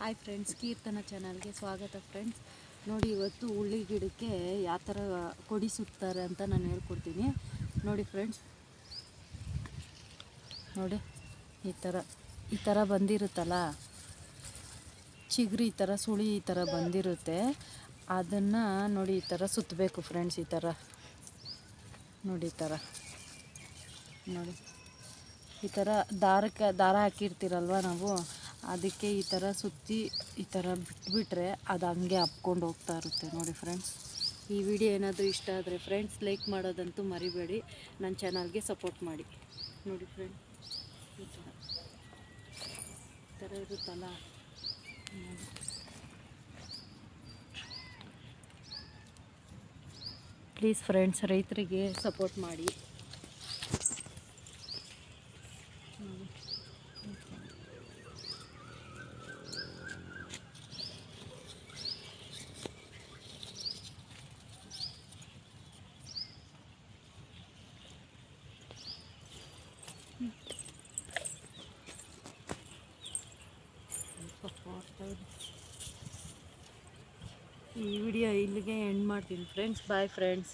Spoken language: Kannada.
ಹಾಯ್ ಫ್ರೆಂಡ್ಸ್ ಕೀರ್ತನ ಚಾನಲ್ಗೆ ಸ್ವಾಗತ ಫ್ರೆಂಡ್ಸ್ ನೋಡಿ, ಇವತ್ತು ಹುಳ್ಳಿ ಗಿಡಕ್ಕೆ ಯಾವ ಥರ ಕೊಡಿ ಸುತ್ತಾರೆ ಅಂತ ನಾನು ಹೇಳ್ಕೊಡ್ತೀನಿ. ನೋಡಿ ಫ್ರೆಂಡ್ಸ್ ನೋಡಿ, ಈ ಥರ ಈ ಥರ ಬಂದಿರುತ್ತಲ್ಲ? ಚಿಗ್ರಿ ಈ ಥರ, ಸುಳಿ ಈ ಥರ ಬಂದಿರುತ್ತೆ. ಅದನ್ನು ನೋಡಿ, ಈ ಥರ ಸುತ್ತಬೇಕು ಫ್ರೆಂಡ್ಸ್ ಈ ಥರ. ನೋಡಿ, ಈ ಥರ. ನೋಡಿ. ಈ ಥರ ದಾರಕ್ಕೆ, ದಾರ ಹಾಕಿರ್ತೀರಲ್ವ ನಾವು? ಅದಕ್ಕೆ ಈ ಥರ ಸುತ್ತಿ ಈ ಥರ ಬಿಟ್ಬಿಟ್ರೆ ಅದು ಹಂಗೆ ಹಪ್ಕೊಂಡು ಹೋಗ್ತಾ ಇರುತ್ತೆ ನೋಡಿ ಫ್ರೆಂಡ್ಸ್. ಈ ವಿಡಿಯೋ ಏನಾದರೂ ಇಷ್ಟ ಆದರೆ ಫ್ರೆಂಡ್ಸ್, ಲೈಕ್ ಮಾಡೋದಂತೂ ಮರಿಬೇಡಿ. ನನ್ನ ಚಾನಲ್ಗೆ ಸಪೋರ್ಟ್ ಮಾಡಿ. ನೋಡಿ ಫ್ರೆಂಡ್ ಈ ಥರ. ಈ ಥರ ಇರುತ್ತಲ್ಲ. ಪ್ಲೀಸ್ ಫ್ರೆಂಡ್ಸ್, ರೈತರಿಗೆ ಸಪೋರ್ಟ್ ಮಾಡಿ. ಈ ವಿಡಿಯೋ ಇಲ್ಲಿಗೆ ಎಂಡ್ ಮಾಡ್ತೀನಿ. Friends bye friends